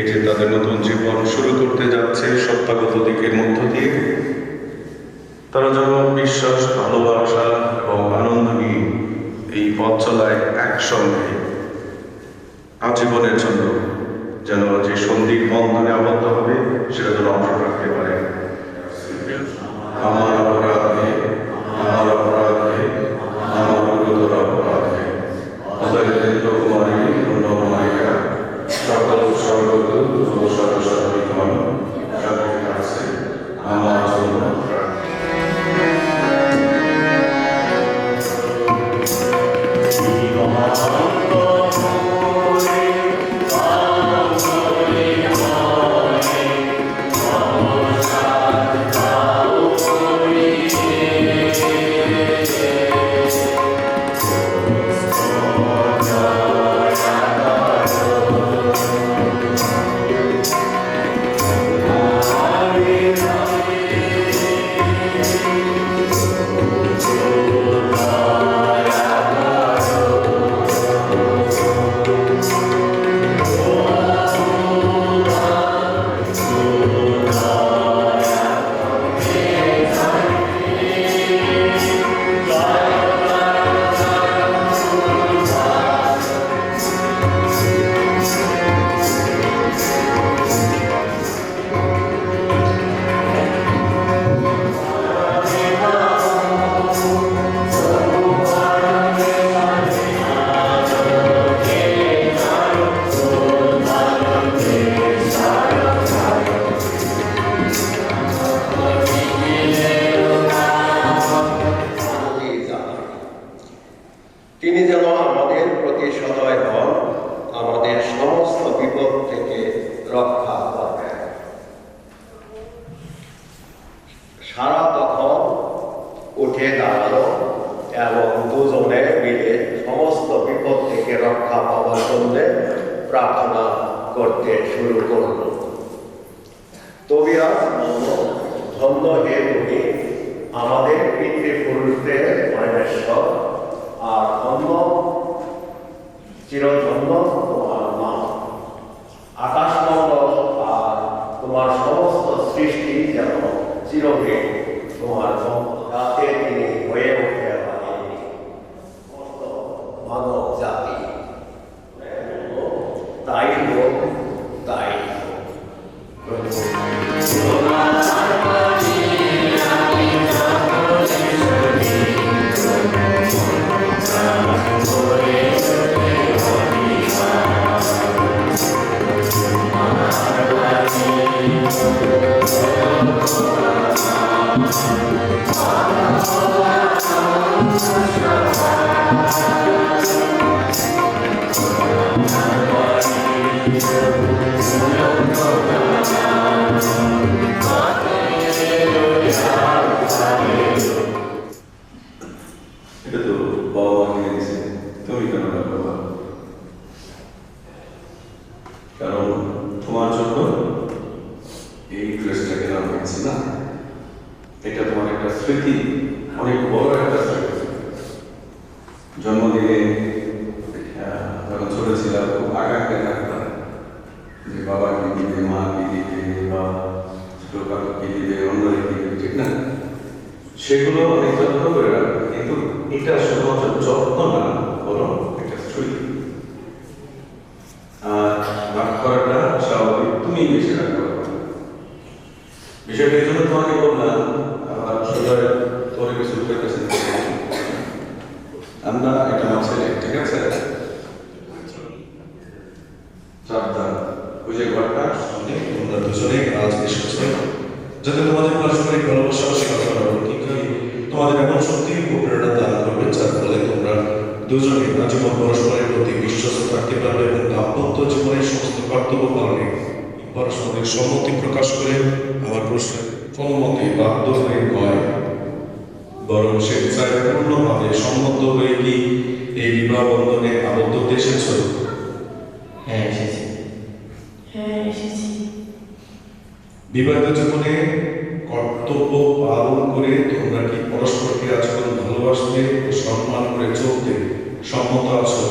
এই যে তাদের নতুন জীবন শুরু করতে যাচ্ছে সত্যাগত দিকের মধ্য দিয়ে, তারা যেন বিশ্বাস, ভালোবাসা এবং আনন্দ নিয়ে এই পথ চলায় একসঙ্গে আজীবনের জন্য যেন যে সন্ধির বন্ধনে আবদ্ধ হবে, সেটা যেন অংশ রাখতে পারে। আমার না? এটা তোমার একটা স্মৃতি, অনেক বড় একটা স্মৃতি। জন্মদিনে যখন ছোট ছিলাম, খুব আগাকে থাকতাম যে বাবা কি দিবে মা কি দিবে বা ছোট কাকু কি দিবে অন্যরা কি দিবে ঠিক না? সেগুলো অনেক যত্ন করে রাখবে কিন্তু এটা শুধুমাত্র যত্ন না, বরং একটা স্মৃতি। দুজনে আজীবন পরস্পরের প্রতি বিশ্বস্ত থাকতে পারবে এবং দাম্পত্য জীবনের সমস্ত কর্তব্য পালনে পরস্পরের সম্মতি প্রকাশ করে আমার প্রশ্নের কোনো মতে বাধ্য হয়ে নয় বরং স্বেচ্ছায় পূর্ণভাবে সম্মত হয়ে কি এই বিবাহ বন্ধনে আবদ্ধ হতে এসেছ? হ্যাঁ হ্যাঁ বিবাহিত জীবনে কর্তব্য পালন করে তোমরা কি পরস্পরকে আজকাল ভালোবাসতে ও সম্মান করে চলতে সম্মত আছো?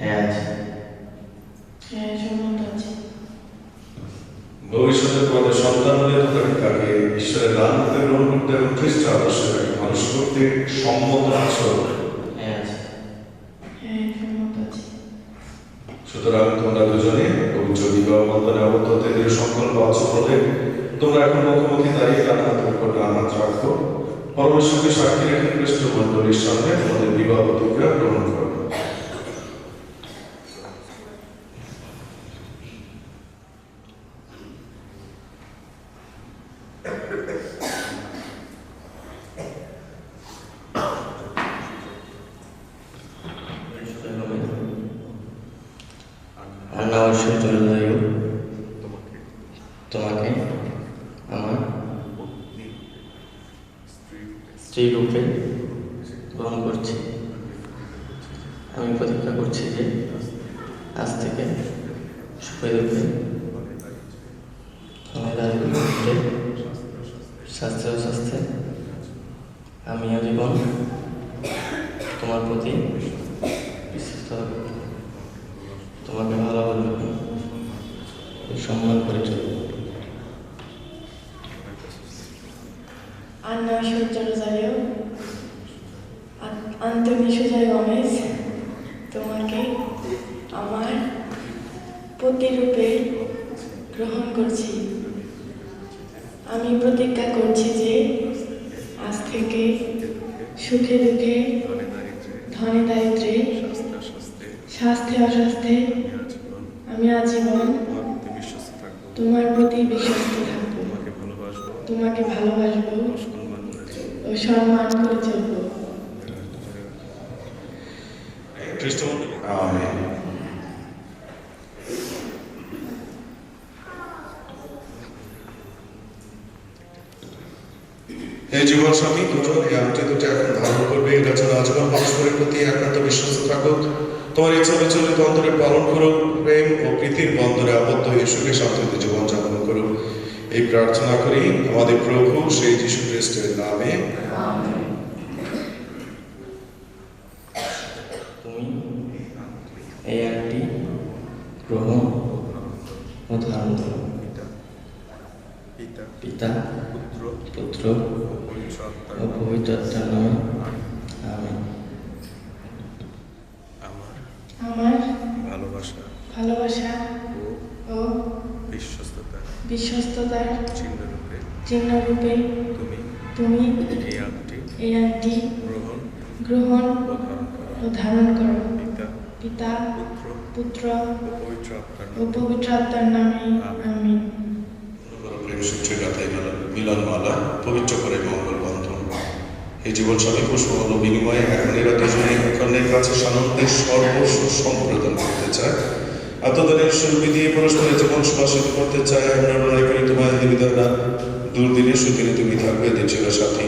হ্যাঁ হ্যাঁ সম্মত আছি। ভবিষ্যতে তোমাদের সন্তান হলে তাকে ঈশ্বরের দান করতে গ্রহণ করতে এবং খ্রিস্ট আদর্শে তাকে মানুষ করতে সম্মত আছো? হ্যাঁ হ্যাঁ সুতরাং তোমরা দুজনে পবিত্র বিবাহ বন্ধনে আবদ্ধ হতে দৃঢ় সংকল্প আছো বলে তোমরা এখন মুখোমুখি দাঁড়িয়ে ডান হাতের উপর ডান রাখো পরমেশ্বরকে সাক্ষী রেখে কৃষ্ণ মন্ডলীর সামনে তোমাদের বিবাহ প্রতিক্রিয়া গ্রহণ করো আল্লাহ অবশ্যই চলে যাইও তোমাকে আমার স্ত্রী রূপে গ্রহণ করছি আমি প্রতিজ্ঞা করছি যে আজ থেকে সুখে দুঃখে আমার দাদির ক্ষেত্রে স্বাস্থ্য স্বাস্থ্যে আমি আজীবন তোমার প্রতি বিশ্বস্ত থাকব। তোমাকে ভালোবাসবো সম্মান করে চলবো Anna গমেজ তোমাকে আমার প্রতিরূপে গ্রহণ করছি আমি প্রতিজ্ঞা করছি যে আজ থেকে সুখে দুঃখে ধনে দারিদ্রে স্বাস্থ্যে অস্বাস্থ্যে আমি আজীবন তোমার প্রতি বিশ্বস্ত থাকব তোমাকে ভালোবাসবো ও সম্মান করে চলবো খ্রিস্ট মন্ডলী আমেন এই জীবন স্বামী দুজন এই আংটি দুটি এখন ধারণ করবে। এটা যেন আজীবন পরস্পরের প্রতি একান্ত বিশ্বাস থাকুক। তোমার ইচ্ছা বিচলিত অন্তরে পালন করুক। প্রেম ও প্রীতির বন্ধনে আবদ্ধ হয়ে সুখে শান্তিতে জীবন যাপন করুক। এই প্রার্থনা করি আমাদের প্রভু সেই যীশু খ্রিস্টের নামে। তুমি এই একটি গ্রহণ ও ধারণ করো পিতা পুত্র ও পবিত্র আত্মার নামে আমেন আমার ভালোবাসা ভালোবাসা ও বিশ্বস্ততা বিশ্বস্ততার চিহ্নরূপে চিহ্নরূপে তুমি তুমি এই আংটি গ্রহণ গ্রহণ ও ধারণ করো। পিতা পিতা পুত্র পুত্র ও পবিত্র আত্মার নামে। আমি মিলনমালা পবিত্র করে মঙ্গল বন্ধন। এই জীবন স্বামী পুষ্পমাল বিনিময়ে এখন এরা দুজনে কাছে সানন্দের সর্বস্ব সম্প্রদান করতে চায় আত্মদানের সুরবি দিয়ে পরস্পরের জীবন সুবাসিত করতে চায় আমরা লড়াই করি তোমার দেবিদারা দুর্দিনে সুদিনে তুমি থাকবে এদের চির সাথী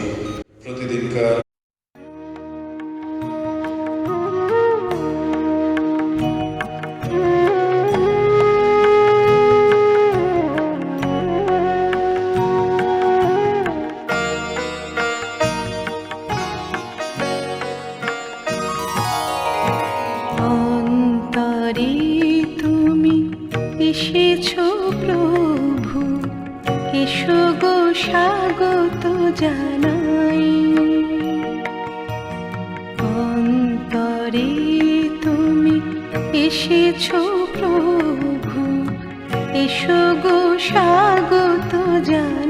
স্বাগত জানাই। অন্তরে তুমি এসেছ প্রভু এসো গো স্বাগত জানাই।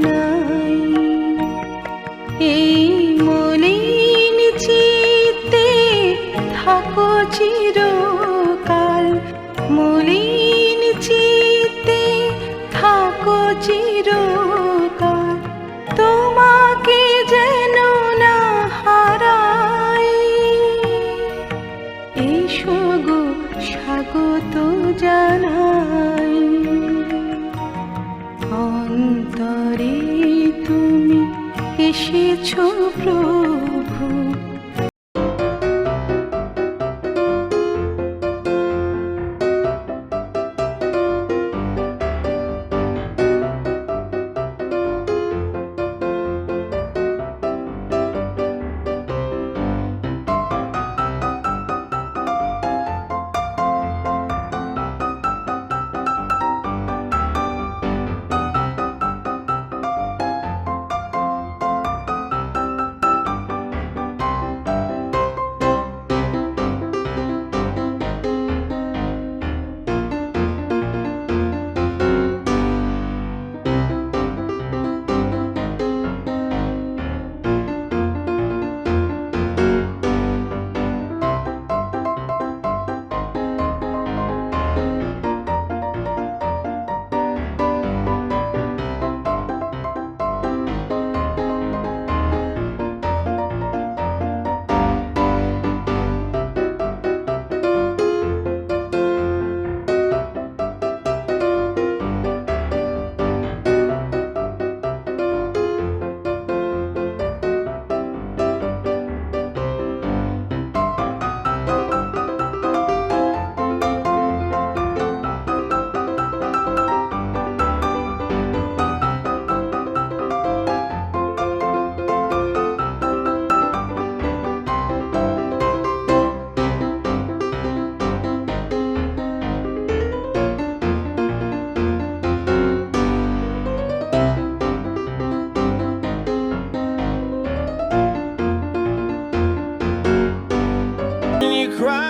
cry.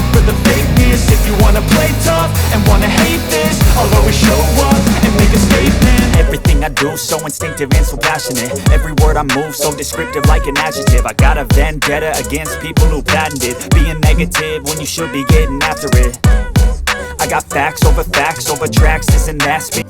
for the fakeness. If you wanna play tough and wanna hate this I'll always show up and make a statement. Everything I do so instinctive and so passionate. Every word I move so descriptive like an adjective. I got a vendetta against people who patented Being negative when you should be getting after it. I got facts over facts over tracks, and that. Speak